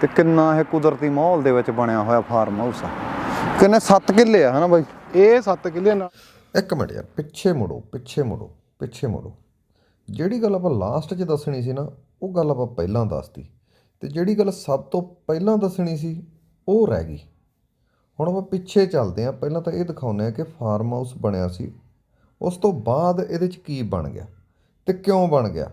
ਤੇ ਕਿੰਨਾ ਇਹ ਕੁਦਰਤੀ ਮਾਹੌਲ ਦੇ ਵਿੱਚ ਬਣਿਆ ਹੋਇਆ ਫਾਰਮ ਹਾਊਸ ਆ। ਕਿੰਨੇ 7 ਕਿੱਲੇ ਆ ਹਨਾ ਬਾਈ? ਇਹ 7 ਕਿੱਲੇ ਨਾਲ ਇੱਕ ਮਿੰਟ ਯਾਰ ਪਿੱਛੇ ਮੁੜੋ ਪਿੱਛੇ ਮੁੜੋ ਪਿੱਛੇ ਮੁੜੋ। ਜਿਹੜੀ ਗੱਲ ਆਪਾਂ ਲਾਸਟ 'ਚ ਦੱਸਣੀ ਸੀ ਨਾ ਉਹ ਗੱਲ ਆਪਾਂ ਪਹਿਲਾਂ ਦੱਸਤੀ। ਤੇ ਜਿਹੜੀ ਗੱਲ ਸਭ ਤੋਂ ਪਹਿਲਾਂ ਦੱਸਣੀ ਸੀ ਉਹ ਰਹਿ ਗਈ। ਹੁਣ ਆਪਾਂ ਪਿੱਛੇ ਚੱਲਦੇ ਹਾਂ ਪਹਿਲਾਂ ਤਾਂ ਇਹ ਦਿਖਾਉਂਦੇ ਹਾਂ ਕਿ ਫਾਰਮ ਹਾਊਸ ਬਣਿਆ ਸੀ। ਉਸ ਤੋਂ ਬਾਅਦ ਇਹਦੇ 'ਚ ਕੀ ਬਣ ਗਿਆ ਤੇ ਕਿਉਂ ਬਣ ਗਿਆ?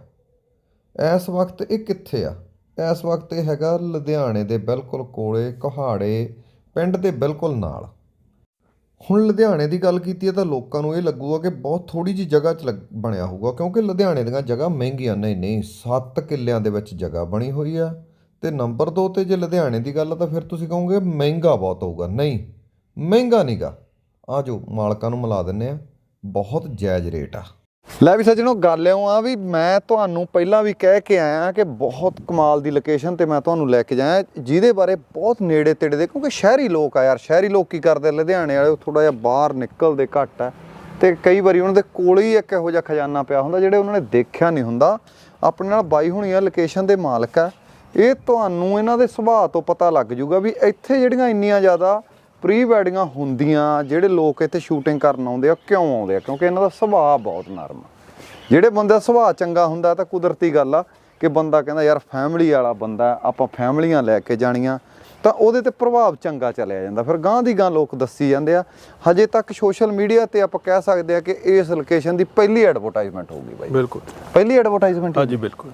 ਇਸ ਵਕਤ ਇਹ ਕਿੱਥੇ ਆ? ਇਸ ਵਕਤ ਇਹ ਹੈਗਾ ਲੁਧਿਆਣੇ ਦੇ ਬਿਲਕੁਲ ਕੋਲੇ ਕੋਹਾੜੇ ਪਿੰਡ ਦੇ ਬਿਲਕੁਲ ਨਾਲ। ਹੁਣ ਲੁਧਿਆਣੇ ਦੀ ਗੱਲ ਕੀਤੀ ਹੈ ਤਾਂ ਲੋਕਾਂ ਨੂੰ ਇਹ ਲੱਗੂਗਾ ਕਿ ਬਹੁਤ ਥੋੜੀ ਜੀ ਜਗ੍ਹਾ 'ਚ ਲੱਗ- ਬਣਿਆ ਹੋਊਗਾ, ਕਿਉਂਕਿ ਲੁਧਿਆਣੇ ਦੀਆਂ ਜਗ੍ਹਾ ਮਹਿੰਗੀਆਂ ਨਹੀਂ ਨਹੀਂ 7 ਕਿੱਲਿਆਂ ਦੇ ਵਿੱਚ ਜਗ੍ਹਾ ਬਣੀ ਹੋਈ ਆ ਤੇ ਨੰਬਰ 2 ਤੇ ਜੇ ਲੁਧਿਆਣੇ ਦੀ ਗੱਲ ਆ ਤਾਂ ਫਿਰ ਤੁਸੀਂ ਕਹੋਗੇ ਮਹਿੰਗਾ ਬਹੁਤ ਹੋਊਗਾ। ਨਹੀਂ, ਮਹਿੰਗਾ ਨਹੀਂਗਾ ਆ ਜੋ ਮਾਲਕਾਂ ਨੂੰ ਮਿਲਾ ਦਿੰਨੇ ਆ ਬਹੁਤ ਜਾਇਜ਼ ਰੇਟ ਆ। ਲੈ ਵੀ ਸੱਜਣੋ, ਗੱਲ ਇਉਂ ਆ ਵੀ ਮੈਂ ਤੁਹਾਨੂੰ ਪਹਿਲਾਂ ਵੀ ਕਹਿ ਕੇ ਆਇਆ ਕਿ ਬਹੁਤ ਕਮਾਲ ਦੀ ਲੋਕੇਸ਼ਨ ਤੇ ਮੈਂ ਤੁਹਾਨੂੰ ਲੈ ਕੇ ਜਾਇਆ, ਜਿਹਦੇ ਬਾਰੇ ਬਹੁਤ ਨੇੜੇ ਤੇੜੇ ਦੇ, ਕਿਉਂਕਿ ਸ਼ਹਿਰੀ ਲੋਕ ਆ ਯਾਰ, ਸ਼ਹਿਰੀ ਲੋਕ ਕੀ ਕਰਦੇ ਲੁਧਿਆਣੇ ਵਾਲੇ ਉਹ ਥੋੜਾ ਜਿਹਾ ਬਾਹਰ ਨਿਕਲਦੇ ਘੱਟ ਆ, ਤੇ ਕਈ ਵਾਰੀ ਉਹਨਾਂ ਦੇ ਕੋਲ ਹੀ ਇੱਕ ਇਹੋ ਜਿਹਾ ਖਜ਼ਾਨਾ ਪਿਆ ਹੁੰਦਾ ਜਿਹੜੇ ਉਹਨਾਂ ਨੇ ਦੇਖਿਆ ਨਹੀਂ ਹੁੰਦਾ। ਆਪਣੇ ਨਾਲ ਬਾਈ ਹੁਣੀ ਆ ਲੋਕੇਸ਼ਨ ਦੇ ਮਾਲਕ ਆ। ਇਹ ਤੁਹਾਨੂੰ ਇਹਨਾਂ ਦੇ ਸੁਭਾਅ ਤੋਂ ਪਤਾ ਲੱਗ ਜਾਊਗਾ ਵੀ ਇੱਥੇ ਜਿਹੜੀਆਂ ਇੰਨੀਆਂ ਜ਼ਿਆਦਾ ਪ੍ਰੀ ਵੈਡਿੰਗਾਂ ਹੁੰਦੀਆਂ ਜਿਹੜੇ ਲੋਕ ਇੱਥੇ ਸ਼ੂਟਿੰਗ ਕਰਨ ਆਉਂਦੇ ਆ ਕਿਉਂ ਆਉਂਦੇ ਆ? ਕਿਉਂਕਿ ਇਹਨਾਂ ਦਾ ਸੁਭਾਅ ਬਹੁਤ ਨਰਮ ਜਿਹੜੇ ਬੰਦੇ ਦਾ ਸੁਭਾਅ ਚੰਗਾ ਹੁੰਦਾ ਤਾਂ ਕੁਦਰਤੀ ਗੱਲ ਆ ਕਿ ਬੰਦਾ ਕਹਿੰਦਾ ਯਾਰ ਫੈਮਿਲੀ ਵਾਲਾ ਬੰਦਾ ਆਪਾਂ ਫੈਮਲੀਆਂ ਲੈ ਕੇ ਜਾਣੀਆਂ। ਤਾਂ ਉਹਦੇ ਤੇ ਪ੍ਰਭਾਵ ਚੰਗਾ ਚੱਲਿਆ ਜਾਂਦਾ। ਫਿਰ ਗਾਂ ਦੀ ਗਾਂ ਲੋਕ ਦੱਸੀ ਜਾਂਦੇ ਆ ਹਜੇ ਤੱਕ ਸੋਸ਼ਲ ਮੀਡੀਆ ਤੇ ਆਪਾਂ ਕਹਿ ਸਕਦੇ ਆ ਕਿ ਇਸ ਲੋਕੇਸ਼ਨ ਦੀ ਪਹਿਲੀ ਐਡਵਰਟਾਈਜ਼ਮੈਂਟ ਹੋਊਗੀ ਬਾਈ। ਬਿਲਕੁਲ। ਪਹਿਲੀ ਐਡਵਰਟਾਈਜ਼ਮੈਂਟ ਹਾਂਜੀ ਬਿਲਕੁਲ।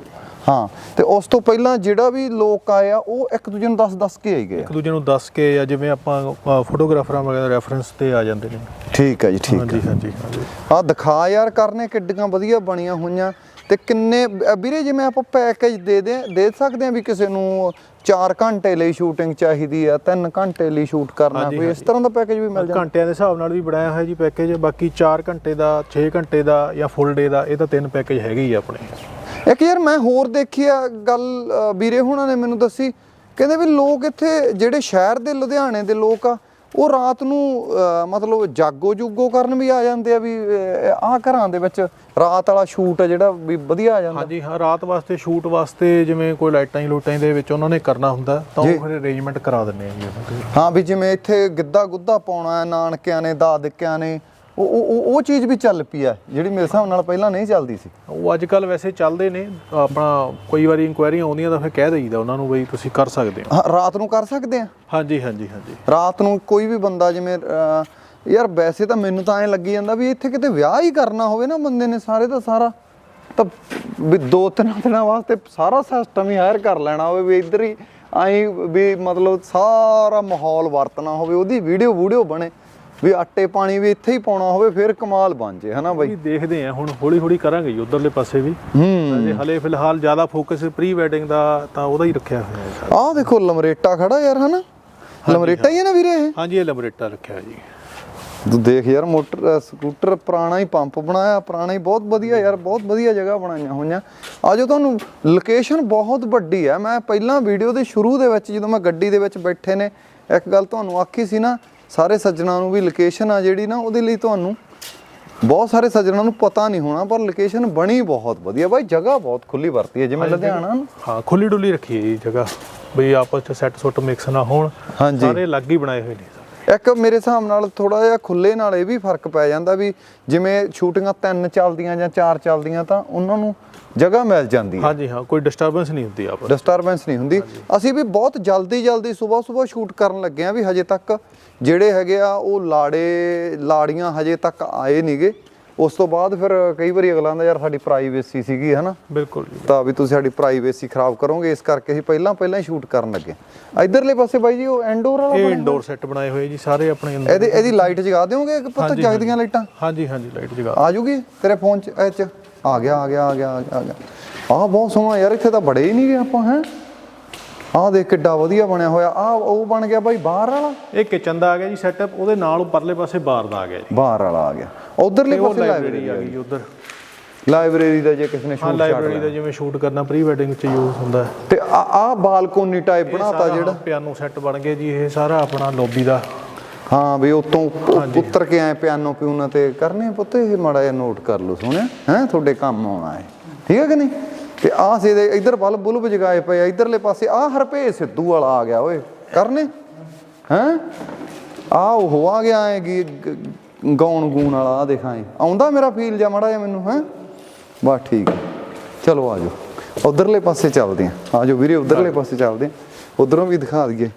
ਹਾਂ ਤੇ ਉਸ ਤੋਂ ਪਹਿਲਾਂ ਜਿਹੜਾ ਵੀ ਲੋਕ ਆਏ ਆ ਉਹ ਇੱਕ ਦੂਜੇ ਨੂੰ ਦੱਸ ਦੱਸ ਕੇ ਆਈ ਗਏ ਇੱਕ ਦੂਜੇ ਨੂੰ ਦੱਸ ਕੇ ਜਾਂ ਜਿਵੇਂ ਆਪਾਂ ਫੋਟੋਗ੍ਰਾਫਰਾਂ ਵਗੈਰਾ ਰੈਫਰੈਂਸ ਤੇ ਆ ਜਾਂਦੇ ਨੇ। ਠੀਕ ਹੈ ਜੀ ਠੀਕ ਹੈ। ਹਾਂਜੀ ਹਾਂਜੀ। ਆ ਦਿਖਾ ਯਾਰ ਕਰਨੇ ਕਿੱਡੀਆਂ ਵਧੀਆ ਬਣੀਆਂ ਹੋਈਆਂ ਤੇ ਕਿੰਨੇ ਵੀਰੇ ਜਿਵੇਂ ਆਪਾਂ ਪੈਕੇਜ ਦੇ ਦੇ ਦੇ ਸਕਦੇ ਆ ਵੀ ਕਿਸੇ ਨੂੰ 4 ਘੰਟੇ ਲਈ ਸ਼ੂਟਿੰਗ ਚਾਹੀਦੀ ਆ 3 ਘੰਟੇ ਲਈ ਸ਼ੂਟ ਕਰਨਾ ਕੋਈ ਇਸ। ਤਰ੍ਹਾਂ ਦਾ ਪੈਕੇਜ ਵੀ ਮਿਲ ਜਾਂਦਾ? ਘੰਟਿਆਂ ਦੇ ਹਿਸਾਬ ਨਾਲ ਵੀ ਬਣਾਇਆ ਹੋਇਆ ਜੀ ਪੈਕੇਜ ਬਾਕੀ 4 ਘੰਟੇ ਦਾ 6 ਘੰਟੇ ਦਾ ਜਾਂ ਫੁੱਲ ਡੇ ਦਾ ਇਹ ਤਾਂ ਤਿੰਨ ਪੈਕੇਜ ਹੈਗੇ ਹੀ ਆਪਣੇ। ਇੱਕ ਯਾਰ ਮੈਂ ਹੋਰ ਦੇਖੀ ਆ ਗੱਲ ਵੀਰੇ ਹੁਣਾਂ ਨੇ ਮੈਨੂੰ ਦੱਸੀ ਕਹਿੰਦੇ ਵੀ ਲੋਕ ਇੱਥੇ ਜਿਹੜੇ ਸ਼ਹਿਰ ਦੇ ਲੁਧਿਆਣੇ ਦੇ ਲੋਕ ਆ ਉਹ ਰਾਤ ਨੂੰ ਮਤਲਬ ਜਾਗੋ ਜੁਗੋ ਕਰਨ ਵੀ ਆ ਜਾਂਦੇ ਆ ਵੀ ਆਹ ਘਰਾਂ ਦੇ ਵਿੱਚ ਰਾਤ ਵਾਲਾ ਸ਼ੂਟ ਆ ਜਿਹੜਾ ਵੀ ਵਧੀਆ ਆ ਜਾਂਦਾ ਹਾਂਜੀ ਹਾਂ ਰਾਤ ਵਾਸਤੇ ਸ਼ੂਟ ਵਾਸਤੇ ਜਿਵੇਂ ਕੋਈ ਲਾਈਟਾਂ ਹੀ ਲੂਟਾਂ ਦੇ ਵਿੱਚ ਉਹਨਾਂ ਨੇ ਕਰਨਾ ਹੁੰਦਾ ਤਾਂ। ਉਹ ਫਿਰ ਅਰੇਂਜਮੈਂਟ ਕਰਾ ਦਿੰਦੇ ਆ ਜੀ ਹਾਂ ਵੀ ਜਿਵੇਂ ਇੱਥੇ ਗਿੱਧਾ ਗੁੱਧਾ ਪਾਉਣਾ ਹੈ ਨਾਨਕਿਆਂ ਨੇ ਦਾਦਕਿਆਂ ਨੇ ਉਹ ਉਹ ਉਹ- ਚੀਜ਼ ਵੀ ਚੱਲ ਪਈ ਆ ਜਿਹੜੀ ਮੇਰੇ ਹਿਸਾਬ ਨਾਲ ਪਹਿਲਾਂ ਨਹੀਂ ਚੱਲਦੀ ਸੀ। ਉਹ ਅੱਜ ਕੱਲ ਵੈਸੇ ਚੱਲਦੇ ਨੇ ਆਪਣਾ ਕਈ ਵਾਰੀ ਇਨਕੁਆਇਰੀਆਂ ਆਉਂਦੀਆਂ ਤਾਂ ਫਿਰ ਕਹਿ ਦਈਦਾ ਉਹਨਾਂ ਨੂੰ ਬਈ ਤੁਸੀਂ ਕਰ ਸਕਦੇ ਹੋ। ਰਾਤ ਨੂੰ ਕਰ ਸਕਦੇ ਆ। ਹਾਂਜੀ ਹਾਂਜੀ ਹਾਂਜੀ। ਰਾਤ ਨੂੰ ਕੋਈ ਵੀ ਬੰਦਾ ਜਿਵੇਂ ਯਾਰ ਵੈਸੇ ਤਾਂ ਮੈਨੂੰ ਤਾਂ ਐਂ ਲੱਗੀ ਜਾਂਦਾ ਵੀ ਇੱਥੇ ਕਿਤੇ ਵਿਆਹ ਹੀ ਕਰਨਾ ਹੋਵੇ ਨਾ ਬੰਦੇ ਨੇ ਸਾਰੇ ਦਾ ਸਾਰਾ। ਤਾਂ ਵੀ ਦੋ ਤਿੰਨ ਦਿਨਾਂ ਵਾਸਤੇ ਸਾਰਾ ਸਿਸਟਮ ਹੀ ਹਾਇਰ ਕਰ ਲੈਣਾ ਹੋਵੇ ਵੀ ਇੱਧਰ ਹੀ ਐਂ ਵੀ ਮਤਲਬ ਸਾਰਾ ਮਾਹੌਲ ਵਰਤਣਾ ਹੋਵੇ ਉਹਦੀ ਵੀਡੀਓ ਵੀਡੀਓ ਬਣੇ। ਵੀ ਆਟੇ ਪਾਣੀ ਵੀ ਇੱਥੇ ਹੀ ਪਾਉਣਾ ਹੋਵੇ ਫਿਰ ਕਮਾਲ ਬਣ ਜੇ ਹਨਾ ਬਾਈ? ਦੇਖਦੇ ਆ ਹੁਣ ਹੌਲੀ ਹੌਲੀ ਕਰਾਂਗੇ ਉਧਰਲੇ ਪਾਸੇ ਵੀ। ਹੂੰ। ਹਲੇ ਫਿਲਹਾਲ ਜ਼ਿਆਦਾ ਫੋਕਸ ਪ੍ਰੀ ਵੈਡਿੰਗ ਦਾ ਤਾਂ ਉਹਦਾ ਹੀ ਰੱਖਿਆ ਹੋਇਆ। ਆਹ ਦੇਖੋ ਲਮਰੇਟਾ ਖੜਾ ਯਾਰ ਹਨਾ? ਲਮਰੇਟਾ ਹੀ ਹੈ। ਨਾ ਵੀਰੇ ਇਹ? ਹਾਂਜੀ ਇਹ ਲੈਬੋਰੇਟਰ ਰੱਖਿਆ ਜੀ। ਤੂੰ ਦੇਖ ਯਾਰ ਮੋਟਰ ਸਕੂਟਰ ਪੁਰਾਣਾ ਹੀ ਪੰਪ ਬਣਾਇਆ ਪੁਰਾਣਾ ਹੀ ਬਹੁਤ ਵਧੀਆ ਯਾਰ ਬਹੁਤ ਵਧੀਆ ਜਗ੍ਹਾ ਬਣਾਈਆਂ ਹੋਈਆਂ। ਆਜੋ ਤੁਹਾਨੂੰ ਲੋਕੇਸ਼ਨ ਬਹੁਤ ਵੱਡੀ ਹੈ। ਮੈਂ ਪਹਿਲਾਂ ਵੀਡੀਓ ਦੇ ਸ਼ੁਰੂ ਦੇ ਵਿੱਚ ਜਦੋਂ ਮੈਂ ਗੱਡੀ ਦੇ ਵਿੱਚ ਬੈਠੇ ਨੇ ਇੱਕ ਗੱਲ ਤੁਹਾਨੂੰ ਆਖੀ ਸੀ ਨਾ ਸਾਰੇ ਸੱਜਣਾ ਨੂੰ ਵੀ ਲੋਕੇਸ਼ਨ ਆ ਜਿਹੜੀ ਨਾ ਉਹਦੇ ਲਈ ਤੁਹਾਨੂੰ ਬਹੁਤ ਸਾਰੇ ਸੱਜਣਾ ਨੂੰ ਪਤਾ ਨਹੀਂ ਹੋਣਾ ਪਰ ਲੋਕੇਸ਼ਨ ਬਣੀ ਬਹੁਤ ਵਧੀਆ ਬਾਈ ਜਗ੍ਹਾ ਬਹੁਤ ਖੁੱਲੀ ਵਰਤੀ ਹੈ ਜਿਵੇਂ ਲੁਧਿਆਣਾ ਹਾਂ ਖੁੱਲੀ ਡੁੱਲੀ ਰੱਖੀ ਹੈ ਜੀ ਜਗ੍ਹਾ ਬਈ ਆਪਸ ਚ ਸੈੱਟ ਸੁੱਟ ਮਿਕਸ ਨਾ ਹੋਣ। ਸਾਰੇ ਅਲੱਗ ਹੀ ਬਣਾਏ ਹੋਏ ਨੇ। ਇੱਕ ਮੇਰੇ ਹਿਸਾਬ ਨਾਲ ਥੋੜਾ ਜਿਹਾ ਖੁੱਲੇ ਨਾਲ ਇਹ ਵੀ ਫ਼ਰਕ ਪੈ ਜਾਂਦਾ ਵੀ ਜਿਵੇਂ ਸ਼ੂਟਿੰਗਾਂ ਤਿੰਨ ਚੱਲਦੀਆਂ ਜਾਂ ਚਾਰ ਚੱਲਦੀਆਂ ਤਾਂ ਉਹਨਾਂ ਨੂੰ ਜਗ੍ਹਾ ਮਿਲ ਜਾਂਦੀ ਹੈ। ਹਾਂਜੀ ਹਾਂ ਕੋਈ ਡਿਸਟਰਬੈਂਸ ਨਹੀਂ ਹੁੰਦੀ ਆਪਸ ਡਿਸਟਰਬੈਂਸ ਨਹੀਂ ਹੁੰਦੀ। ਅਸੀਂ ਵੀ ਬਹੁਤ ਜਲਦੀ ਜਲਦੀ ਸਵੇਰ ਸਵੇਰ ਸ਼ੂਟ ਕਰਨ ਲੱਗੇ ਆ ਵੀ ਹਜੇ ਤੱਕ ਜਿਹੜੇ ਹੈਗੇ ਆ ਉਹ ਲਾੜੇ ਲਾੜੀਆਂ ਹਜੇ ਤੱਕ ਆਏ ਨਹੀਂਗੇ ਉਸ ਤੋਂ ਬਾਅਦ ਫਿਰ ਕਈ ਵਾਰੀ ਅਗਲਾ ਆਂਦਾ ਯਾਰ ਸਾਡੀ ਪ੍ਰਾਈਵੇਸੀ ਸੀਗੀ ਹਨਾ? ਬਿਲਕੁਲ ਜੀ। ਤਾਂ ਵੀ ਤੁਸੀਂ ਸਾਡੀ ਪ੍ਰਾਈਵੇਸੀ ਖਰਾਬ ਕਰੋਗੇ ਇਸ ਕਰਕੇ ਅਸੀਂ ਪਹਿਲਾਂ ਪਹਿਲਾਂ ਹੀ ਸ਼ੂਟ ਕਰਨ ਲੱਗੇ। ਇਧਰਲੇ ਪਾਸੇ ਬਾਈ ਜੀ ਉਹ ਐਂਡੋਰ ਵਾਲਾ ਇਹ ਇੰਡੋਰ ਸੈੱਟ ਬਣਾਏ ਹੋਏ ਜੀ ਸਾਰੇ ਆਪਣੇ ਅੰਦਰ ਇਹਦੀ ਇਹਦੀ ਲਾਈਟ ਜਗਾ ਦਿਓਗੇ ਕਿ ਪਤਾ ਜਗਦੀਆਂ ਲਾਈਟਾਂ? ਹਾਂਜੀ ਹਾਂਜੀ ਲਾਈਟ ਜਗਾ ਆ ਜੂਗੀ ਤੇਰੇ ਫੋਨ 'ਚ ਇਹ 'ਚ? ਆ ਗਿਆ ਆ ਗਿਆ ਆ ਗਿਆ ਆ ਗਿਆ, ਆ ਬਹੁਤ ਸੋਹਣਾ ਯਾਰ ਇੱਥੇ ਤਾਂ ਬੜੇ ਹੀ ਨਹੀਂ ਗਏ ਆਪਾਂ ਹੈ? ਆਹ ਦੇਖ ਕਿੱਡਾ ਵਧੀਆ ਬਣਿਆ ਹੋਇਆ। ਆ ਉਹ ਬਣ ਗਿਆ ਬਾਈ ਬਾਹਰ ਵਾਲਾ? ਇਹ ਕਿਚਨ ਦਾ ਆ ਗਿਆ ਜੀ ਸੈਟਅਪ ਉਹਦੇ ਨਾਲ ਪਰਲੇ ਪਾਸੇ ਬਾਰ ਦਾ ਆ ਗਿਆ ਜੀ। ਬਾਹਰ ਵਾਲਾ ਆ ਗਿਆ। ਉਧਰਲੇ ਪਾਸੇ ਲਾਇਬ੍ਰੇਰੀ ਆ ਗਈ ਉਧਰ। ਲਾਇਬ੍ਰੇਰੀ ਦਾ ਜੇ ਕਿਸੇ ਨੇ ਹਾਂ ਸ਼ੂਟ ਲਾਇਬ੍ਰੇਰੀ ਦਾ ਜਿਵੇਂ ਸ਼ੂਟ ਕਰਨਾ ਪ੍ਰੀ ਵੈਡਿੰਗ ਚ ਯੂਜ਼ ਹੁੰਦਾ ਹੈ। ਤੇ ਆ ਆ ਬਾਲਕੋਨੀ ਟਾਈਪ ਬਣਾਤਾ ਜਿਹੜਾ। ਪਿਆਨੋ ਸੈੱਟ ਬਣ ਗਿਆ ਜੀ ਇਹ ਸਾਰਾ ਆਪਣਾ ਲੌਬੀ ਦਾ। ਹਾਂ ਵੀ ਉਤੋਂ ਉੱਤਰ ਕੇ ਆਏ ਪਿਆਨੋ ਪਿਉਨਾ ਤੇ ਕਰਨੇ ਪੁੱਤ ਇਹ ਮਾੜਾ ਜਿਹਾ ਨੋਟ ਕਰ ਲਓ ਸੋਹਣਿਆ। ਹੈ ਤੁਹਾਡੇ ਕੰਮ ਆਉਣਾ ਹੈ। ਠੀਕ ਹੈ ਕਿ ਨਹੀਂ? ਤੇ ਆਹ ਸੇ ਦੇ ਇੱਧਰ ਬਲ ਬੁਲਬ ਜਗਾਏ ਪਏ ਆ ਇਧਰਲੇ ਪਾਸੇ ਆਹ ਹਰਪੇਸ਼ ਸਿੱਧੂ ਵਾਲਾ ਆ ਗਿਆ ਓਏ। ਕਰਨੇ? ਹੈਂ? ਆ ਉਹ ਆ ਗਿਆ ਗ- ਗਾਉਣ ਗੂਣ ਵਾਲਾ ਆ ਦੇਖਾਂ ਇਹ। ਆਉਂਦਾ ਮੇਰਾ ਫੀਲ ਜਾ ਮੜਾ ਜਾ ਮੈਨੂੰ ਹੈ? ਬਸ ਠੀਕ ਚਲੋ ਆ ਜਾਓ। ਉਧਰਲੇ ਪਾਸੇ ਚੱਲਦੇ ਆ ਆ ਜਾਓ ਵੀਰੇ ਉਧਰਲੇ ਪਾਸੇ ਚੱਲਦੇ ਆ ਉਧਰੋਂ ਵੀ ਦਿਖਾ ਦਈਏ।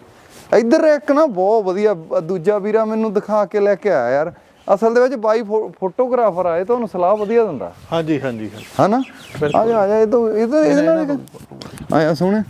ਇੱਧਰ ਇੱਕ ਨਾ ਬਹੁਤ ਵਧੀਆ ਦੂਜਾ ਵੀਰਾ ਮੈਨੂੰ ਦਿਖਾ ਕੇ ਲੈ ਕੇ ਆਇਆ ਯਾਰ। ਅਸਲ ਦੇ ਵਿੱਚ ਬਾਈ ਫੋਟੋਗ੍ਰਾਫਰ ਆਏ ਤੁਹਾਨੂੰ ਸਲਾਹ ਵਧੀਆ ਦਿੰਦਾ। ਹਾਂਜੀ ਹਾਂਜੀ। ਹਨਾ? ਆ ਜਾ ਆ ਜਾ ਇਹ ਤਾਂ ਇਹ ਤਾਂ ਇਹਦੇ ਨਾਲ ਵੀ- ਆਇਆ ਸੁਣ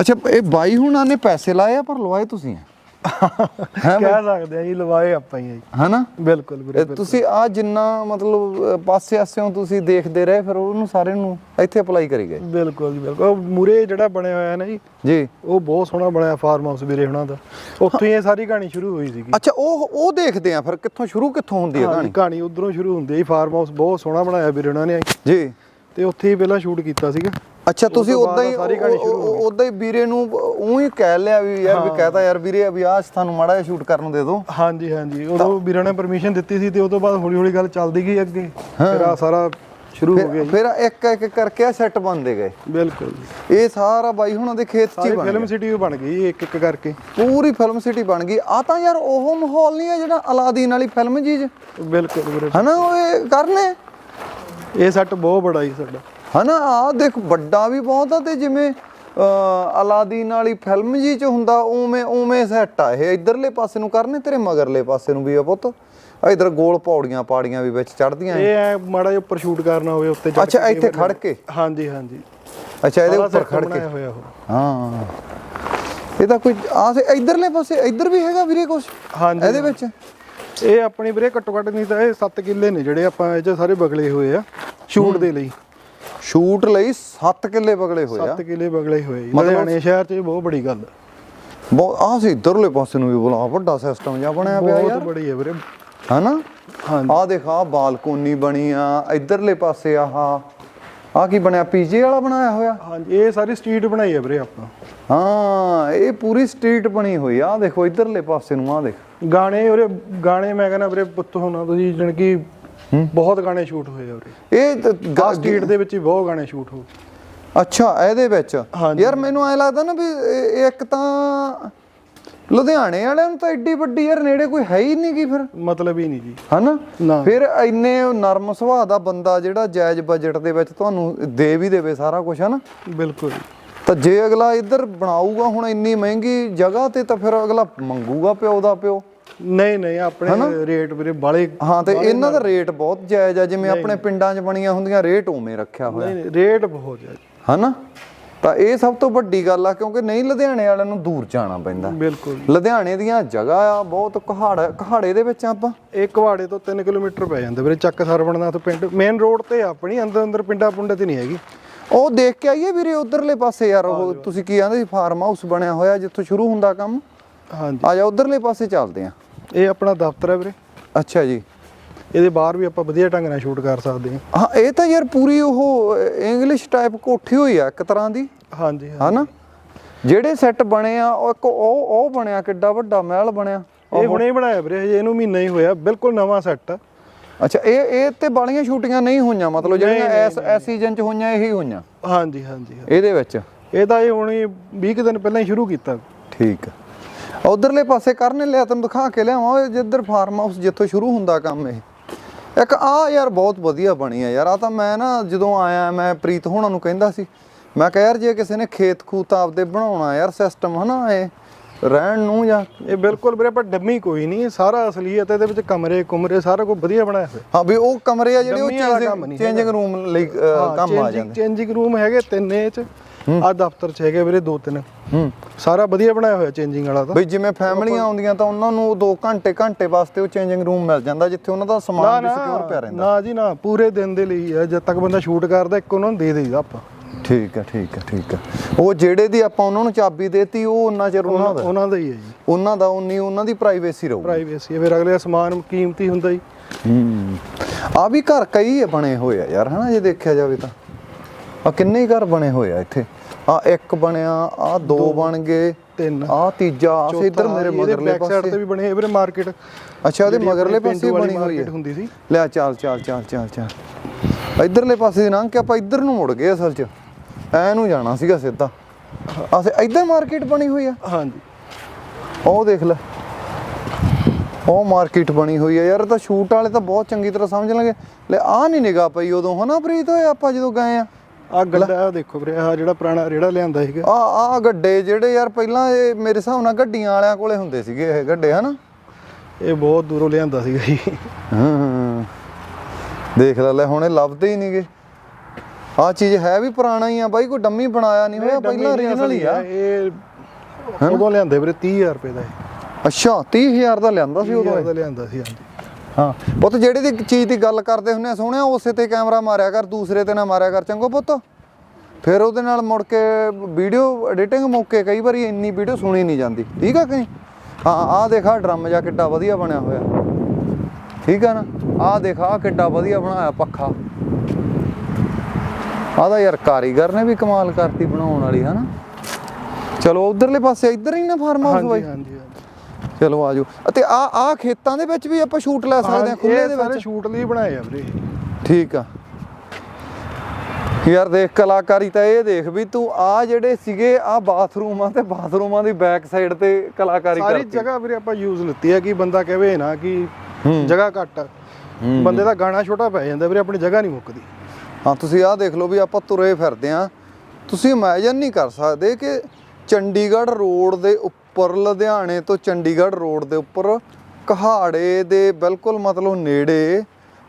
ਅੱਛਾ ਇਹ ਬਾਈ ਹੁਣਾਂ ਨੇ ਪੈਸੇ ਲਾਏ ਆ ਪਰ ਲਵਾਏ ਤੁਸੀਂ? ਆ ਕਹਿ ਸਕਦੇ ਆ ਜੀ ਲਵਾਏ ਆਪਾਂ ਹੀ ਆ ਜੀ। ਹਨਾ? ਬਿਲਕੁਲ ਵੀਰੇ ਤੁਸੀਂ ਆ ਜਿੰਨਾ ਮਤਲਬ ਪਾਸੇ ਆਸਿਓਂ ਤੁਸੀਂ ਦੇਖਦੇ ਰਹੇ ਫਿਰ ਉਹਨੂੰ ਸਾਰੇ ਨੂੰ ਇੱਥੇ ਅਪਲਾਈ ਕਰੀ ਗਏ। ਬਿਲਕੁਲ ਜੀ ਬਿਲਕੁਲ। ਉਹ ਮੂਰੇ ਜਿਹੜਾ ਬਣਿਆ ਹੋਇਆ ਨਾ ਜੀ ਜੀ। ਉਹ ਬਹੁਤ ਸੋਹਣਾ ਬਣਿਆ ਫਾਰਮ ਹਾਊਸ ਵੀਰੇ ਹੁਣਾਂ ਦਾ। ਉੱਥੋਂ ਹੀ ਇਹ ਸਾਰੀ ਕਹਾਣੀ ਸ਼ੁਰੂ ਹੋਈ ਸੀਗੀ। ਅੱਛਾ ਉਹ ਉਹ ਦੇਖਦੇ ਆ ਫਿਰ ਕਿੱਥੋਂ ਸ਼ੁਰੂ ਕਿੱਥੋਂ ਹੁੰਦੀ ਹੈ ਕਹਾਣੀ? ਕਹਾਣੀ ਉਧਰੋਂ ਸ਼ੁਰੂ ਹੁੰਦੀ ਹੈ ਜੀ ਫਾਰਮ ਹਾਊਸ ਬਹੁਤ ਸੋਹਣਾ ਬਣਾਇਆ ਵੀਰੇ ਉਹਨਾਂ ਨੇ ਜੀ। ਤੇ ਉੱਥੇ ਹੀ ਪਹਿਲਾਂ ਸ਼ੂਟ ਕੀਤਾ ਸੀਗਾ। ਅੱਛਾ ਤੁਸੀਂ ਉਦਾਂ ਹੀ ਸਾਰੀ ਕਹਾਣੀ ਸ਼ੁਰੂ ਹੋ ਗਈ। ਉਦਾਂ ਹੀ ਵੀਰੇ ਨੂੰ ਉਹ ਹੀ ਕਹਿ ਲਿਆ ਵੀ ਯਾਰ ਵੀ ਕਹਤਾ ਯਾਰ ਵੀਰੇ ਅਭੀ ਆਹ ਤੁਹਾਨੂੰ ਮਾੜਾ ਜਿਹਾ ਸ਼ੂਟ ਕਰਨ ਦੇ ਦਿਓ। ਹਾਂਜੀ ਹਾਂਜੀ। ਉਦੋਂ ਵੀਰਾਂ ਨੇ ਪਰਮਿਸ਼ਨ ਦਿੱਤੀ ਸੀ ਤੇ ਤੋਂ ਬਾਅਦ ਹੌਲੀ ਹੌਲੀ ਗੱਲ ਚੱਲਦੀ ਗਈ ਅੱਗੇ। ਫਿਰ ਆ ਸਾਰਾ ਸ਼ੁਰੂ ਹੋ ਗਿਆ ਫਿਰ ਇੱਕ ਇੱਕ ਕਰਕੇ ਆ ਸੈੱਟ ਬਣਦੇ ਗਏ। ਬਿਲਕੁਲ ਇਹ ਸਾਰਾ ਬਾਈ ਹੁਣਾਂ ਦੇ ਖੇਤ 'ਚ ਹੀ ਬਣ ਫਿਲਮ ਸਿਟੀ ਵੀ ਬਣ ਗਈ ਇੱਕ ਇੱਕ ਕਰਕੇ। ਪੂਰੀ ਫਿਲਮ ਸਿਟੀ ਬਣ ਗਈ। ਆ ਤਾਂ ਯਾਰ ਉਹ ਮਾਹੌਲ ਨਹੀਂ ਹੈ ਜਿਹੜਾ ਅਲਾਦੀਨ ਵਾਲੀ ਫਿਲਮ ਜੀ ਬਿਲਕੁਲ ਹਨਾ ਉਹ ਕਰਨੇ? ਇਹ ਸੈੱਟ ਬਹੁਤ ਬੜਾ ਜੀ ਸਾਡਾ। ਹਨਾ ਆ ਦੇਖ ਵੱਡਾ ਵੀ ਬਹੁਤ ਆ ਤੇ ਜਿਵੇਂ ਅਲਾਦੀਨ ਵਾਲੀ ਫਿਲਮ ਜੀ ਚ ਹੁੰਦਾ ਉਵੇਂ ਉਵੇਂ ਸੈੱਟ ਆ। ਇਹ ਇਧਰਲੇ ਪਾਸੇ ਨੂੰ ਕਰਨੇ ਤੇਰੇ ਮਗਰਲੇ ਪਾਸੇ ਨੂੰ ਵੀ ਆ ਪੁੱਤ। ਇਧਰ ਗੋਲ ਪੌੜੀਆਂ ਪਾੜੀਆਂ ਵੀ ਵਿੱਚ ਚੜਦੀਆਂ ਇਹ ਐ ਮਾੜਾ ਜਿਹਾ ਉੱਪਰ ਸ਼ੂਟ ਕਰਨਾ ਹੋਵੇ ਉੱਤੇ ਅੱਛਾ ਇੱਥੇ ਖੜ ਕੇ? ਹਾਂਜੀ ਹਾਂਜੀ। ਅੱਛਾ ਇਹਦੇ ਉੱਪਰ ਖੜ ਕੇ। ਹਾਂ। ਇਹ ਤਾਂ ਕੋਈ ਆ ਸੇ ਇਧਰਲੇ ਪਾਸੇ ਇਧਰ ਵੀ ਹੈਗਾ ਵੀਰੇ ਕੁਛ? ਹਾਂਜੀ ਇਹਦੇ ਵਿੱਚ? ਇਹ ਆਪਣੀ ਵੀਰੇ ਘੱਟੋ ਘੱਟ ਨਹੀਂ ਤਾਂ ਇਹ 7 ਕਿੱਲੇ ਨੇ ਜਿਹੜੇ ਆਪਾਂ ਇਹ 'ਚ ਸਾਰੇ ਬਗਲੇ ਹੋਏ ਆ ਸ਼ੂਟ ਦੇ ਲਈ। ਸ਼ੂਟ ਲਈ 7 ਕਿੱਲੇ ਬਗਲੇ ਹੋਏ ਆ। 7 ਕਿੱਲੇ ਬਗਲੇ ਹੋਏ। ਲੁਧਿਆਣੇ ਸ਼ਹਿਰ 'ਚ ਇਹ ਬਹੁਤ ਬੜੀ ਗੱਲ। ਬਹੁਤ ਆ ਸੀ ਇਧਰਲੇ ਪਾਸੇ ਨੂੰ ਵੀ ਬੁਲਾ ਵੱਡਾ ਸਿਸਟਮ ਜਿਹਾ ਬਣਿਆ ਪਿਆ ਬਹੁਤ ਬੜੀ ਹੈ ਵੀਰੇ। ਹਨਾ? ਆ ਦੇਖ ਆ ਬਾਲਕੋਨੀ ਬਣੀ ਆ ਇਧਰਲੇ ਪਾਸੇ ਆਹ ਆ ਕੀ ਬਣਿਆ? ਪੀਜੇ ਵਾਲਾ ਬਣਾਇਆ ਹੋਇਆ? ਹਾਂਜੀ ਇਹ ਸਾਰੀ ਸਟਰੀਟ ਬਣਾਈ ਹੈ ਵੀਰੇ ਆਪਾਂ। ਹਾਂ ਇਹ ਪੂਰੀ ਸਟਰੀਟ ਬਣੀ ਹੋਈ ਆ। ਦੇਖੋ ਇਧਰਲੇ ਪਾਸੇ ਨੂੰ ਆ ਦੇਖ। ਗਾਣੇ ਉਰੇ ਗਾਣੇ ਮੈਂ ਕਹਿੰਦਾ ਵੀਰੇ ਪੁੱਤ ਹੋਣਾ ਤੁਸੀਂ ਜਣ ਕਿ ਬਹੁਤ ਗਾਣੇ ਸ਼ੂਟ ਹੋਏ ਆ ਉਰੇ। ਇਹ ਤਾਂ ਆ ਸਟਰੀਟ ਦੇ ਵਿੱਚ ਹੀ ਬਹੁਤ ਗਾਣੇ ਸ਼ੂਟ ਹੋ ਅੱਛਾ ਇਹਦੇ ਵਿੱਚ। ਯਾਰ ਮੈਨੂੰ ਐ ਲੱਗਦਾ ਨਾ ਵੀ ਇੱਕ ਤਾਂ ਲੁਧਿਆਣੇ ਵਾਲਿਆਂ ਨੂੰ ਤਾਂ ਐਡੀ ਵੱਡੀ ਯਾਰ ਨੇੜੇ ਕੋਈ ਹੈ ਹੀ ਨਹੀਂ ਗੀ ਫਿਰ। ਮਤਲਬ ਹੀ ਨਹੀਂ ਜੀ। ਹਨਾ। ਫਿਰ ਇੰਨੇ ਨਰਮ ਸੁਭਾਅ ਦਾ ਬੰਦਾ ਜਿਹੜਾ ਜਾਇਜ਼ ਬਜਟ ਦੇ ਵਿੱਚ ਤੁਹਾਨੂੰ ਦੇ ਵੀ ਦੇਵੇ ਸਾਰਾ ਕੁਝ ਹਨਾ? ਬਿਲਕੁਲ ਤਾਂ ਜੇ ਅਗਲਾ ਇੱਧਰ ਬਣਾਊਗਾ ਹੁਣ ਇੰਨੀ ਮਹਿੰਗੀ ਜਗ੍ਹਾ ਤੇ ਤਾਂ ਫਿਰ ਅਗਲਾ ਮੰਗੂਗਾ ਪਿਓ ਦਾ ਪਿਓ। ਨਹੀਂ ਨਹੀਂ ਆਪਣੇ ਰੇਟ ਵੀਰੇ ਬਾਲੇ ਹਾਂ ਤੇ ਇਹਨਾਂ ਦਾ ਰੇਟ ਬਹੁਤ ਜਾਇਜ਼ ਆ ਜਿਵੇਂ ਆਪਣੇ ਪਿੰਡਾਂ 'ਚ ਬਣੀਆਂ ਹੁੰਦੀਆਂ ਰੇਟ ਉਵੇਂ ਰੱਖਿਆ ਹੋਇਆ। ਨਹੀਂ ਨਹੀਂ ਰੇਟ ਬਹੁਤ ਹੈ ਜੀ। ਹਨਾ? ਤਾਂ ਇਹ ਸਭ ਤੋਂ ਵੱਡੀ ਗੱਲ ਆ ਕਿਉਂਕਿ ਨਹੀਂ ਲੁਧਿਆਣੇ ਵਾਲਿਆਂ ਨੂੰ ਦੂਰ ਜਾਣਾ ਪੈਂਦਾ। ਬਿਲਕੁਲ। ਲੁਧਿਆਣੇ ਦੀਆਂ ਜਗ੍ਹਾ ਆ ਬਹੁਤ ਕਹਾੜਾ ਕਹਾੜੇ ਦੇ ਵਿੱਚ ਆਪਾਂ। ਇਹ ਕੁਹਾੜੇ ਤੋਂ 3 ਕਿਲੋਮੀਟਰ ਪੈ ਜਾਂਦਾ ਵੀਰੇ ਚੱਕ ਸਰਵਣ ਤੋਂ ਪਿੰਡ। ਮੇਨ ਰੋਡ ਤੇ ਆਪਣੀ ਅੰਦਰ ਅੰਦਰ ਪਿੰਡਾਂ ਪੁੰਡੇ ਤੇ ਨਹੀਂ ਹੈਗੀ। ਉਹ ਦੇਖ ਕੇ ਆਈਏ ਵੀਰੇ ਉਧਰਲੇ ਪਾਸੇ ਯਾਰ ਉਹ ਤੁਸੀਂ ਕੀ ਸੀ ਫਾਰਮ ਹਾਊਸ ਬਣਿਆ ਹੋਇਆ ਜਿੱਥੋਂ ਸ਼ੁਰੂ ਹੁੰਦਾ ਕੰਮ? ਹਾਂਜੀ। ਆ ਜਾ ਉਧਰਲੇ ਪਾਸੇ ਚੱਲਦੇ ਆ। ਇਹ ਆਪਣਾ ਦਫ਼ਤਰ ਹੈ ਵੀਰੇ। ਅੱਛਾ ਜੀ। ਇਹਦੇ ਬਾਹਰ ਵੀ ਆਪਾਂ ਵਧੀਆ ਢੰਗ ਨਾਲ ਸ਼ੂਟ ਕਰ ਸਕਦੇ ਹਾਂ ਹਾਂ ਇਹ ਤਾਂ ਯਾਰ ਪੂਰੀ ਉਹ ਇੰਗਲਿਸ਼ ਟਾਈਪ ਕੋਠੀ ਹੋਈ ਆ ਇੱਕ ਤਰ੍ਹਾਂ ਦੀ। ਹਾਂਜੀ ਹਾਂ ਹਨਾ? ਜਿਹੜੇ ਸੈੱਟ ਬਣੇ ਆ ਉਹ ਇੱਕ ਉਹ ਉਹ ਬਣਿਆ ਕਿੱਡਾ ਵੱਡਾ ਮਹਿਲ ਬਣਿਆ। ਇਹ ਹੁਣੇ ਹੀ ਬਣਾਇਆ ਵੀਰੇ ਹਜੇ ਇਹਨੂੰ ਮਹੀਨਾ ਹੀ ਹੋਇਆ ਬਿਲਕੁਲ ਨਵਾਂ ਸੈੱਟ ਆ। ਅੱਛਾ ਇਹ ਇਹ ਤੇ ਬਾਲੀਆਂ ਸ਼ੂਟਿੰਗਾਂ ਨਹੀਂ ਹੋਈਆਂ ਮਤਲਬ ਜਿਹੜੀਆਂ ਐਸ ਐਸ ਸੀਜ਼ਨ ਚ ਹੋਈਆਂ ਇਹੀ ਹੋਈਆਂ। ਹਾਂਜੀ ਹਾਂਜੀ। ਇਹਦੇ ਵਿੱਚ। ਇਹ ਤਾਂ ਇਹ ਹੁਣੇ 20 ਕੁ ਦਿਨ ਪਹਿਲਾਂ ਹੀ ਸ਼ੁਰੂ ਕੀਤਾ। ਠੀਕ ਆ। ਉਧਰਲੇ ਪਾਸੇ ਕਰਨੇ ਲਿਆ ਤੈਨੂੰ ਦਿਖਾ ਕੇ ਲਿਆਵਾਂ। ਉਹ ਜਿੱਧਰ ਫਾਰਮ ਹਾਊਸ ਜਿੱਥੋਂ ਸ਼ੁਰੂ ਹੁੰਦਾ ਕੰਮ ਇਹ। ਇੱਕ ਆ ਯਾਰ ਬਹੁਤ ਵਧੀਆ ਬਣੀ ਆ ਯਾਰ। ਆ ਤਾਂ ਮੈਂ ਨਾ ਜਦੋਂ ਆਇਆ ਮੈਂ ਪ੍ਰੀਤ ਹੋਣਾ ਨੂੰ ਕਹਿੰਦਾ ਸੀ। ਮੈਂ ਕਿਹਾ ਯਾਰ ਜੇ ਕਿਸੇ ਨੇ ਖੇਤ ਖੂਤ ਆਪਦੇ ਬਣਾਉਣਾ ਯਾਰ ਸਿਸਟਮ ਹਨਾ ਇਹ ਰਹਿਣ ਨੂੰ ਜਾਂ। ਇਹ ਬਿਲਕੁਲ ਵੀਰੇ ਪਰ ਡੰਮੀ ਕੋਈ ਨਹੀਂ ਸਾਰਾ ਅਸਲੀਅਤ ਹੈ, ਇਹਦੇ ਵਿੱਚ ਕਮਰੇ ਕੁਮਰੇ ਸਾਰਾ ਕੁਝ ਵਧੀਆ ਬਣਾਇਆ ਹੋਇਆ। ਹਾਂ ਵੀ ਉਹ ਕਮਰੇ ਆ ਜਿਹੜੇ ਉਹ ਚੇਂਜਿੰਗ ਰੂਮ ਲਈ ਕੰਮ ਆ ਜਾਂਦੇ। ਚੇਂਜਿੰਗ ਰੂਮ ਹੈਗੇ ਤਿੰਨ ਚ। ਆ ਦਫ਼ਤਰ ਚ ਹੈਗੇ ਵੀਰੇ ਦੋ ਤਿੰਨ। ਹੂੰ। ਸਾਰਾ ਵਧੀਆ ਬਣਾਇਆ ਹੋਇਆ ਚੇਂਜਿੰਗ ਵਾਲਾ ਤਾਂ। ਬਈ ਜਿਵੇਂ ਫੈਮਲੀਆਂ ਆਉਂਦੀਆਂ ਤਾਂ ਉਹਨਾਂ ਨੂੰ 2 ਘੰਟੇ ਘੰਟੇ ਵਾਸਤੇ ਉਹ ਚੇਂਜਿੰਗ ਰੂਮ ਮਿਲ ਜਾਂਦਾ ਜਿੱਥੇ ਉਹਨਾਂ ਦਾ ਸਮਾਨ ਵੀ ਸਿਕਿਉਰ ਪਿਆ ਰਹਿੰਦਾ। ਨਾ ਜੀ ਨਾ ਪੂਰੇ ਦਿਨ ਦੇ ਲਈ ਹੈ। ਜਦ ਤੱਕ ਬੰਦਾ ਸ਼ੂਟ ਕਰਦਾ ਇੱਕ ਉਹਨਾਂ ਨੂੰ ਦੇ ਦੇਈਦਾ ਆਪਾਂ। ਠੀਕ ਹੈ ਠੀਕ ਹੈ ਠੀਕ ਹੈ। ਉਹ ਜਿਹੜੇ ਦੀ ਆਪਾਂ ਉਹਨਾਂ ਨੂੰ ਚਾਬੀ ਦੇਤੀ ਉਹ ਉਹਨਾਂ ਚਿਰ ਉਹਨਾਂ ਦਾ। ਉਹਨਾਂ ਦਾ ਹੀ ਹੈ ਜੀ। ਉਹਨਾਂ ਦਾ ਉਨੀ ਉਹਨਾਂ ਦੀ ਪ੍ਰਾਈਵੇਸੀ ਰਹੂ ਪ੍ਰਾਈਵੇਸੀ ਫਿਰ ਅਗਲੇ ਸਮਾਨ ਕੀਮਤੀ ਹੁੰਦਾ ਜੀ। ਹੂੰ। ਆ ਵੀ ਘਰ ਕਈ ਬਣੇ ਹੋਏ ਆ ਯਾਰ ਹਨਾ? ਜੇ ਦੇਖਿਆ ਜਾਵੇ ਤਾਂ। ਆ ਕਿੰਨੇ ਹੀ ਘਰ ਬਣੇ ਹੋਏ ਆ ਇੱਥੇ? ਆ ਇੱਕ ਬਣਿਆ ਆ ਦੋ ਬਣ ਗਏ ਤਿੰਨ। ਆ ਤੀਜਾ ਆ ਇੱਧਰ ਮੇਰੇ ਮਗਰਲੇ ਬੈਕ ਸਾਈਡ ਤੇ ਪਾਸੇ। ਵੀ ਬਣੇ ਵੀਰੇ ਮਾਰਕੀਟ ਅੱਛਾ ਉਹਦੇ ਮਗਰਲੇ ਪਾਸੇ ਬਣੀ ਹੋਈ ਹੈ। ਹੁੰਦੀ ਸੀ। ਲੈ ਚੱਲ ਚੱਲ ਚੱਲ ਚੱਲ ਚੱਲ। ਇਧਰਲੇ ਪਾਸੇ ਦੀ ਲੰਘ ਕੇ ਆਪਾਂ ਇੱਧਰ ਨੂੰ ਮੁੜ ਗਏ ਅਸਲ 'ਚ। ਐ ਨੂੰ ਜਾਣਾ ਸੀਗਾ ਸਿੱਧਾ। ਅਸੀਂ ਇੱਧਰ ਮਾਰਕੀਟ ਬਣੀ ਹੋਈ ਆ। ਹਾਂਜੀ। ਉਹ ਦੇਖ ਲੈ। ਉਹ ਮਾਰਕੀਟ ਬਣੀ ਹੋਈ ਆ ਯਾਰ ਤਾਂ ਸ਼ੂਟ ਵਾਲੇ ਤਾਂ ਬਹੁਤ ਚੰਗੀ ਤਰ੍ਹਾਂ ਸਮਝ ਲਾਂਗੇ। ਲੈ ਆ ਨਹੀਂ ਨਿਗਾਹ ਪਈ ਉਦੋਂ ਹਨਾ ਪ੍ਰੀਤ ਹੋਏ ਆਪਾਂ ਜਦੋਂ ਗਏ ਆ। ਆ ਗੱਡਾ ਦੇਖੋ ਵੀਰੇ ਆ ਜਿਹੜਾ ਪੁਰਾਣਾ ਰੇੜਾ ਲਿਆਂਦਾ ਸੀਗਾ। ਆ ਆ ਗੱਡੇ ਜਿਹੜੇ ਯਾਰ ਪਹਿਲਾਂ ਇਹ ਮੇਰੇ ਹਿਸਾਬ ਨਾਲ ਗੱਡੀਆਂ ਵਾਲਿਆਂ ਕੋਲੇ ਹੁੰਦੇ ਸੀਗੇ ਇਹ ਗੱਡੇ ਹਨਾ? ਇਹ ਬਹੁਤ ਦੂਰੋਂ ਲਿਆਂਦਾ ਸੀਗਾ ਜੀ। ਹਾਂ ਦੇਖ ਲੈ ਲੈ ਹੁਣ ਇਹ ਲੱਭਦੇ ਹੀ ਨਹੀਂਗੇ। ਆ ਚੀਜ਼ ਹੈ ਵੀ ਪੁਰਾਣਾ ਹੀ ਆ ਬਾਈ ਕੋਈ ਡੰਮੀ ਬਣਾਇਆ ਨਹੀਂ ਹੋਇਆ ਪਹਿਲਾਂ ਓਰੀਜਨਲ ਹੀ ਆ। ਇਹ ਉਦੋਂ ਲਿਆਂਦੇ ਵੀਰੇ 30000 ਰੁਪਏ ਦਾ ਇਹ। ਅੱਛਾ 30000 ਦਾ ਲਿਆਂਦਾ ਸੀ ਉਦੋਂ 30000 ਇਹ। ਦਾ ਲਿਆਂਦਾ ਸੀ ਹਾਂਜੀ। ਹਾਂ। ਪੁੱਤ ਜਿਹੜੀ ਦੀ ਚੀਜ਼ ਦੀ ਗੱਲ ਕਰਦੇ ਹੁੰਨੇ ਆ ਸੋਹਣਿਆ ਉਸੇ ਤੇ ਕੈਮਰਾ ਮਾਰਿਆ ਕਰ ਦੂਸਰੇ ਤੇ ਨਾ ਮਾਰਿਆ ਕਰ ਚੰਗੋ ਪੁੱਤ। ਫਿਰ ਉਹਦੇ ਨਾਲ ਮੁੜ ਕੇ ਵੀਡੀਓ ਐਡੀਟਿੰਗ ਮੌਕੇ ਕਈ ਵਾਰੀ ਇੰਨੀ ਵੀਡੀਓ ਸੁਣੀ ਨਹੀਂ ਜਾਂਦੀ। ਠੀਕ ਆ ਕਿ ਹਾਂ ਆਹ ਦੇਖ ਡਰਮ ਜਾ ਕਿੱਡਾ ਵਧੀਆ ਬਣਿਆ ਹੋਇਆ। ਠੀਕ ਆ ਨਾ? ਆਹ ਦੇਖ ਕਿੱਡਾ ਵਧੀਆ ਬਣਾਇਆ ਪੱਖਾ। ਤਾਂ ਯਾਰ ਕਾਰੀਗਰ ਨੇ ਵੀ ਕਮਾਲ ਕਰਤੀ ਬਣਾਉਣ ਵਾਲੀ ਹਨਾ? ਚਲੋ ਉਧਰਲੇ ਪਾਸੇ ਇੱਧਰ ਹੀ ਨਾ ਫਾਰਮ ਹਾਊਸ ਬਾਈ। ਹਾਂਜੀ। ਚਲੋ ਆਜੋ ਅਤੇ ਆ ਆ ਖੇਤਾਂ ਦੇ ਵਿੱਚ ਵੀ ਆਪਾਂ ਸ਼ੂਟ ਲੈ ਸਕਦੇ ਹਾਂ ਖੁੱਲੇ ਦੇ ਸਾਰੇ ਵਿੱਚ? ਸ਼ੂਟ ਲਈ ਬਣਾਏ ਆ ਵੀਰੇ। ਠੀਕ ਆ। ਯਾਰ ਦੇਖ ਕਲਾਕਾਰੀ ਤਾਂ ਇਹ ਦੇਖ ਵੀ ਤੂੰ ਆ ਜਿਹੜੇ ਸੀਗੇ ਆ ਬਾਥਰੂਮਾਂ ਤੇ ਬਾਥਰੂਮਾਂ ਦੀ ਬੈਕ ਸਾਈਡ ਤੇ ਕਲਾਕਾਰੀ ਸਾਰੀ ਕਰਤੀ। ਜਗ੍ਹਾ ਵੀਰੇ ਆਪਾਂ ਯੂਜ਼ ਲਿੱਤੀ ਹੈ ਕਿ ਬੰਦਾ ਕਹੇ ਨਾ ਕਿ ਜਗ੍ਹਾ ਘੱਟ ਆ। ਬੰਦੇ ਦਾ ਗਾਣਾ ਛੋਟਾ ਪੈ ਜਾਂਦਾ ਵੀਰੇ ਆਪਣੀ ਜਗ੍ਹਾ ਨਹੀਂ ਮੁੱਕਦੀ। ਹਾਂ ਤੁਸੀਂ ਆਹ ਦੇਖ ਲਓ ਵੀ ਆਪਾਂ ਤੁਰੇ ਫਿਰਦੇ ਆ ਤੁਸੀਂ ਇਮੇਜਿਨ ਨਹੀਂ ਕਰ ਸਕਦੇ ਕਿ ਚੰਡੀਗੜ੍ਹ ਰੋਡ ਦੇ ਉੱਪਰ ਲੁਧਿਆਣੇ ਤੋਂ ਚੰਡੀਗੜ੍ਹ ਰੋਡ ਦੇ ਉੱਪਰ ਕਹਾੜੇ ਦੇ ਬਿਲਕੁਲ ਮਤਲਬ ਨੇੜੇ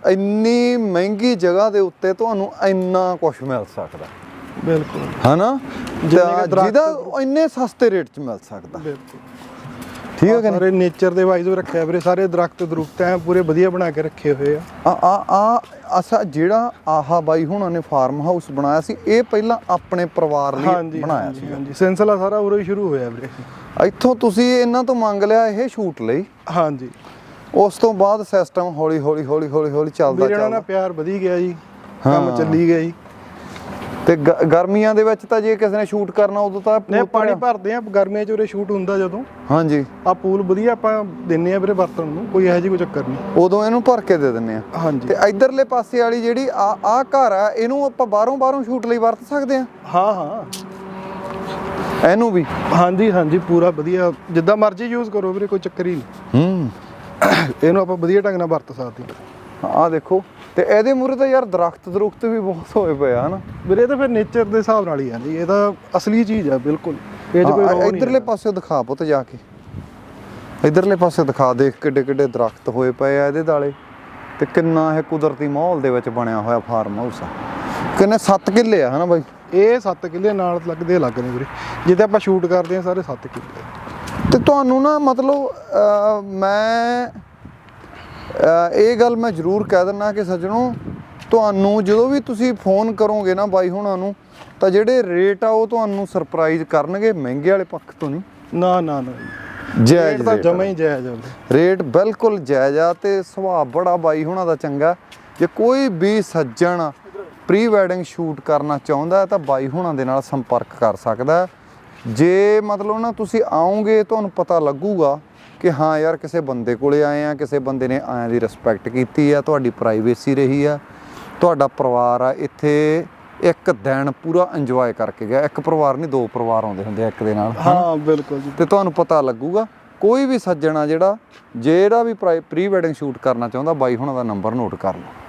ਇੰਨੀ ਮਹਿੰਗੀ ਜਗ੍ਹਾ ਦੇ ਉੱਤੇ ਤੁਹਾਨੂੰ ਇੰਨਾ ਕੁਝ ਮਿਲ ਸਕਦਾ। ਬਿਲਕੁਲ। ਹਨਾ? ਜਿਹਦਾ ਇੰਨੇ ਸਸਤੇ ਰੇਟ 'ਚ ਮਿਲ ਸਕਦਾ। ਬਿਲਕੁਲ। ਠੀਕ ਹੈ ਕਿ ਸਾਰੇ ਨੇਚਰ ਦੇ ਵਾਈਜ਼ ਰੱਖਿਆ ਵੀਰੇ ਸਾਰੇ ਦਰਖਤ ਦਰੁਖਤ ਐ ਪੂਰੇ ਵਧੀਆ ਬਣਾ ਕੇ ਰੱਖੇ ਹੋਏ ਆ। ਆ ਆ ਆ ਅਸਾ ਜਿਹੜਾ ਆਹਾ ਬਾਈ ਹੁਣਾਂ ਨੇ ਫਾਰਮ ਹਾਊਸ ਬਣਾਇਆ ਸੀ ਇਹ ਪਹਿਲਾਂ ਆਪਣੇ ਪਰਿਵਾਰ ਲਈ ਬਣਾਇਆ ਸੀ ਹਾਂਜੀ। ਸਿਲਸਿਲਾ ਸਾਰਾ ਉਰੋਂ ਹੀ ਸ਼ੁਰੂ ਹੋਇਆ ਵੀਰੇ। ਇੱਥੋਂ ਤੁਸੀਂ ਇਹਨਾਂ ਤੋਂ ਮੰਗ ਲਿਆ ਇਹ ਸ਼ੂਟ ਲਈ? ਹਾਂਜੀ। ਉਸ ਤੋਂ ਬਾਅਦ ਸਿਸਟਮ ਹੌਲੀ ਹੌਲੀ ਹੌਲੀ ਹੌਲੀ ਹੌਲੀ ਚੱਲਦਾ ਵੀਰੇ ਉਹਨਾਂ ਨਾਲ ਚੱਲਦਾ। ਪਿਆਰ ਵਧੀ ਗਿਆ ਜੀ ਕੰਮ। ਚੱਲੀ ਗਿਆ ਜੀ। ਤੇ ਗਰਮੀਆਂ ਦੇ ਵਿੱਚ ਤਾਂ ਜੇ ਕਿਸੇ ਨੇ ਸ਼ੂਟ ਕਰਨਾ ਉਦੋਂ ਤਾਂ ਨੇ pool ਪਾਣੀ ਭਰਦੇ ਆ ਗਰਮੀਆਂ 'ਚ ਉਰੇ ਸ਼ੂਟ ਹੁੰਦਾ ਜਦੋਂ। ਹਾਂਜੀ। ਆ ਪੂਲ ਵਧੀਆ ਆਪਾਂ ਦਿੰਨੇ ਆ ਵੀਰੇ ਵਰਤਣ ਨੂੰ ਕੋਈ ਇਹੋ ਜਿਹੀ ਕੋਈ ਚੱਕਰ ਨਹੀਂ। ਉਦੋਂ ਇਹਨੂੰ ਭਰ ਕੇ ਦੇ ਦਿੰਨੇ ਆ। ਹਾਂਜੀ। ਤੇ ਇਧਰਲੇ ਪਾਸੇ ਵਾਲੀ ਜਿਹੜੀ ਆ ਆ ਘਰ ਆ ਇਹਨੂੰ ਆਪਾਂ ਬਾਹਰੋਂ ਬਾਹਰੋਂ ਸ਼ੂਟ ਲਈ ਵਰਤ ਸਕਦੇ ਆ? ਹਾਂ ਹਾਂ। ਇਹਨੂੰ ਵੀ? ਹਾਂਜੀ ਹਾਂਜੀ ਪੂਰਾ ਵਧੀਆ। ਜਿੱਦਾਂ ਮਰਜ਼ੀ ਯੂਜ਼ ਕਰੋ ਵੀਰੇ ਕੋਈ ਚੱਕਰ ਹੀ ਨਹੀਂ। ਹੂੰ। ਇਹਨੂੰ ਆਪਾਂ ਵਧੀਆ ਢੰਗ ਨਾਲ ਵਰਤ ਸਕਦੇ ਹਾਂ ਆ ਦੇਖੋ ਤੇ ਇਹਦੇ ਮੂਰੇ ਤਾਂ ਯਾਰ ਦਰਖਤ ਦਰੁਖਤ ਵੀ ਬਹੁਤ ਹੋਏ ਪਏ ਆ ਹਨਾ? ਵੀਰੇ ਤਾਂ ਫਿਰ ਨੇਚਰ ਦੇ ਹਿਸਾਬ ਨਾਲ ਹੀ ਆ ਜੀ ਇਹ ਤਾਂ ਅਸਲੀ ਚੀਜ਼ ਆ ਬਿਲਕੁਲ। ਇਹ 'ਚ ਕੋਈ ਨਹੀਂ ਇਧਰਲੇ ਪਾਸੇ ਦਿਖਾ ਪੁੱਤ ਜਾ ਕੇ। ਇਧਰਲੇ ਪਾਸੇ ਦਿਖਾ ਦੇਖ ਕਿੱਡੇ ਕਿੱਡੇ ਦਰਖਤ ਹੋਏ ਪਏ ਆ ਇਹਦੇ ਦਾਲੇ ਤੇ ਕਿੰਨਾ ਇਹ ਕੁਦਰਤੀ ਮਾਹੌਲ ਦੇ ਵਿੱਚ ਬਣਿਆ ਹੋਇਆ ਫਾਰਮ ਹਾਊਸ ਆ। ਕਿੰਨੇ 7 ਕਿੱਲੇ ਆ ਹਨਾ ਬਾਈ? ਇਹ 7 ਕਿੱਲੇ ਨਾਲ ਲੱਗਦੇ ਲੱਗ ਨੇ ਵੀਰੇ। ਜਿੱਥੇ ਆਪਾਂ ਸ਼ੂਟ ਕਰਦੇ ਆ ਸਾਰੇ 7 ਕਿੱਲੇ। ਤੇ ਤੁਹਾਨੂੰ ਨਾ ਮਤਲਬ ਮੈਂ ਇਹ ਗੱਲ ਮੈਂ ਜ਼ਰੂਰ ਕਹਿ ਦਿੰਨਾ ਕਿ ਸੱਜਣੋ ਤੁਹਾਨੂੰ ਜਦੋਂ ਵੀ ਤੁਸੀਂ ਫੋਨ ਕਰੋਗੇ ਨਾ ਬਾਈ ਹੁਣਾਂ ਨੂੰ ਤਾਂ ਜਿਹੜੇ ਰੇਟ ਆ ਉਹ ਤੁਹਾਨੂੰ ਸਰਪ੍ਰਾਈਜ਼ ਕਰਨਗੇ ਮਹਿੰਗੇ ਵਾਲੇ ਪੱਖ ਤੋਂ ਨਹੀਂ ਨਾ ਨਾ ਨਾ ਜਾਇਜ਼ ਰੇਟ ਤਾਂ ਜਮਾ ਹੀ ਜਾਇਜ਼ ਵੀਰੇ। ਰੇਟ ਬਿਲਕੁਲ ਜਾਇਜ਼ ਆ ਤੇ ਸੁਭਾਅ ਬੜਾ ਬਾਈ ਹੁਣਾਂ ਦਾ ਚੰਗਾ ਜੇ ਕੋਈ ਵੀ ਸੱਜਣ ਪ੍ਰੀ ਵੈਡਿੰਗ ਸ਼ੂਟ ਕਰਨਾ ਚਾਹੁੰਦਾ ਹੈ ਤਾਂ ਬਾਈ ਹੁਣਾਂ ਦੇ ਨਾਲ ਸੰਪਰਕ ਕਰ ਸਕਦਾ। ਜੇ ਮਤਲਬ ਨਾ ਤੁਸੀਂ ਆਓਗੇ ਤੁਹਾਨੂੰ ਪਤਾ ਲੱਗੂਗਾ ਕਿ ਹਾਂ ਯਾਰ ਕਿਸੇ ਬੰਦੇ ਕੋਲੇ ਆਏ ਆ ਕਿਸੇ ਬੰਦੇ ਨੇ ਆਇਆਂ ਦੀ ਰਿਸਪੈਕਟ ਕੀਤੀ ਆ ਤੁਹਾਡੀ ਪ੍ਰਾਈਵੇਸੀ ਰਹੀ ਆ ਤੁਹਾਡਾ ਪਰਿਵਾਰ ਆ ਇੱਥੇ ਇੱਕ ਦਿਨ ਪੂਰਾ ਇੰਜੋਏ ਕਰਕੇ ਗਿਆ। ਇੱਕ ਪਰਿਵਾਰ ਨਹੀਂ ਦੋ ਪਰਿਵਾਰ ਆਉਂਦੇ ਹੁੰਦੇ ਆ ਇੱਕ ਦੇ ਨਾਲ ਹਾਂ ਬਿਲਕੁਲ ਜੀ। ਤੇ ਤੁਹਾਨੂੰ ਪਤਾ ਲੱਗੂਗਾ ਕੋਈ ਵੀ ਸੱਜਣਾ ਜਿਹੜਾ ਜਿਹੜਾ ਵੀ ਪ੍ਰੀ ਵੈਡਿੰਗ ਸ਼ੂਟ ਕਰਨਾ ਚਾਹੁੰਦਾ ਬਾਈ ਹੁਣਾਂ ਦਾ ਨੰਬਰ ਨੋਟ ਕਰ ਲਓ।